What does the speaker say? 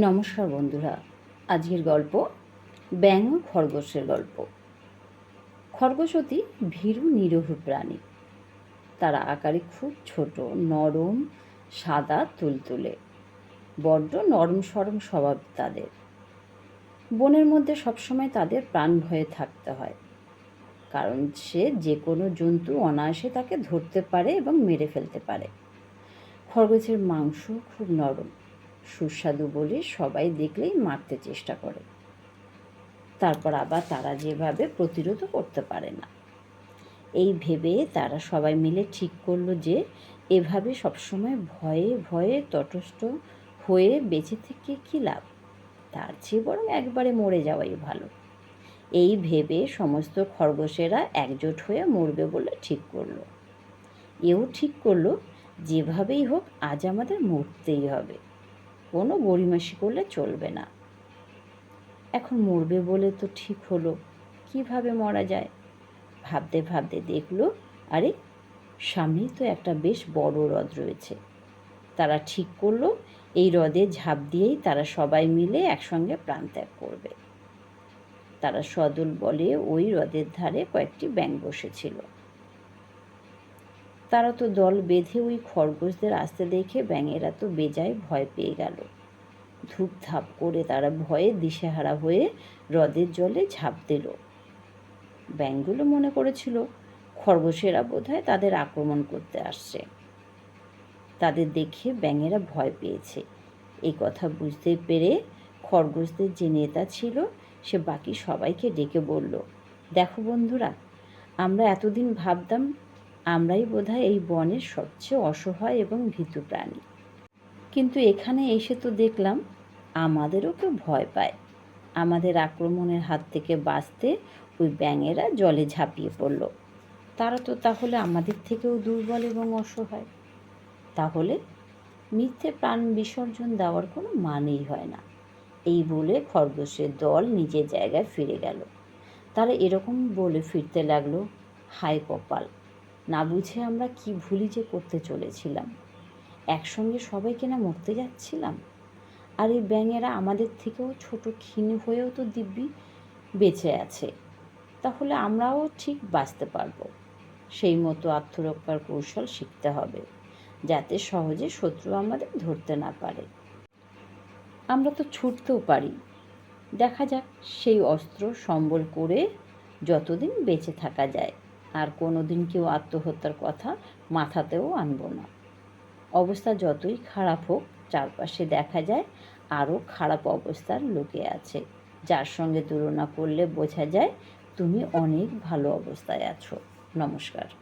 নমস্কার বন্ধুরা, আজকের গল্প ব্যাঙ ও খরগোশের গল্প। খরগোশ অতি ভীরু নিরহ প্রাণী। তারা আকারে খুব ছোট, নরম, সাদা, তুলতুলে। বড্ড নরম সরম স্বভাব তাদের। বনের মধ্যে সবসময় তাদের প্রাণ ভয়ে থাকতে হয়। কারণ সে যে কোনো জন্তু অনায়াসে তাকে ধরতে পারে এবং মেরে ফেলতে পারে। খরগোশের মাংস খুব নরম। সুস্বাদু বলে সবাই দেখলেই মারতে চেষ্টা করে। তারপর আবার তারা যেভাবে প্রতিরোধও করতে পারে না। এই ভেবে তারা সবাই মিলে ঠিক করল যে, এভাবে সবসময় ভয়ে ভয়ে তটস্থ হয়ে বেঁচে থেকে কী লাভ? তার চেয়ে বরং একবারে মরে যাওয়াই ভালো। এই ভেবে সমস্ত খরগোশেরা একজোট হয়ে মরবে বলে ঠিক করল। এও ঠিক করল, যেভাবেই হোক আজ আমাদের মরতেই হবে। কোনো গড়িমাসি করলে চলবে না। এখন মরবে বলে তো ঠিক হলো, কীভাবে মরা যায়? ভাবতে ভাবতে দেখল, আরে, সামনেই তো একটা বেশ বড় হ্রদ রয়েছে। তারা ঠিক করল, এই হ্রদে ঝাঁপ দিয়েই তারা সবাই মিলে একসঙ্গে প্রাণত্যাগ করবে। তারা সদল বলে ওই হ্রদের ধারে কয়েকটি ব্যাঙ বসেছিল। তারা তো দল বেঁধে ওই খরগোশদের আসতে দেখে ব্যাঙেরা তো বেজায় ভয় পেয়ে গেল। ধূপধাপ করে তারা ভয়ে দিশেহারা হয়ে হ্রদের জলে ঝাঁপ দিল। ব্যাঙগুলো মনে করেছিল খরগোশেরা বোধহয় তাদের আক্রমণ করতে আসছে। তাদের দেখে ব্যাঙেরা ভয় পেয়েছে। এই কথা বুঝতে পেরে খরগোশদের যে নেতা ছিল, সে বাকি সবাইকে ডেকে বলল, দেখো বন্ধুরা, আমরা এতদিন ভাবতাম আমরাই বোধহয় এই বনের সবচেয়ে অসহায় এবং ভীতু প্রাণী। কিন্তু এখানে এসে তো দেখলাম, আমাদেরও কেউ ভয় পায়। আমাদের আক্রমণের হাত থেকে বাঁচতে ওই ব্যাঙেরা জলে ঝাঁপিয়ে পড়ল। তারা তো তাহলে আমাদের থেকেও দুর্বল এবং অসহায়। তাহলে মিথ্যে প্রাণ বিসর্জন দেওয়ার কোনো মানেই হয় না। এই বলে খরগোশের দল নিজের জায়গায় ফিরে গেল। তারা এরকম বলে ফিরতে লাগল হাই কপাল। না বুঝে আমরা কি ভুলি যে করতে চলেছিলাম? একসঙ্গে সবাইকে না মরতে যাচ্ছিলাম? আর এই ব্যাঙেরা আমাদের থেকেও ছোট ক্ষীণ হয়েও তো দিব্যি বেঁচে আছে। তাহলে আমরাও ঠিক বাঁচতে পারব। সেই মতো আত্মরক্ষার কৌশল শিখতে হবে, যাতে সহজে শত্রু আমাদের ধরতে না পারে। আমরা তো ছুটতেও পারি। দেখা যাক সেই অস্ত্র সম্বল করে যতদিন বেঁচে থাকা যায়। আর কোনো দিন কেউ আত্মহত্যার কথা মাথাতেও আনব না। অবস্থা যতই খারাপ হোক, চারপাশে দেখা যায় আরও খারাপ অবস্থার লোকে আছে, যার সঙ্গে তুলনা করলে বোঝা যায় তুমি অনেক ভালো অবস্থায় আছো। নমস্কার।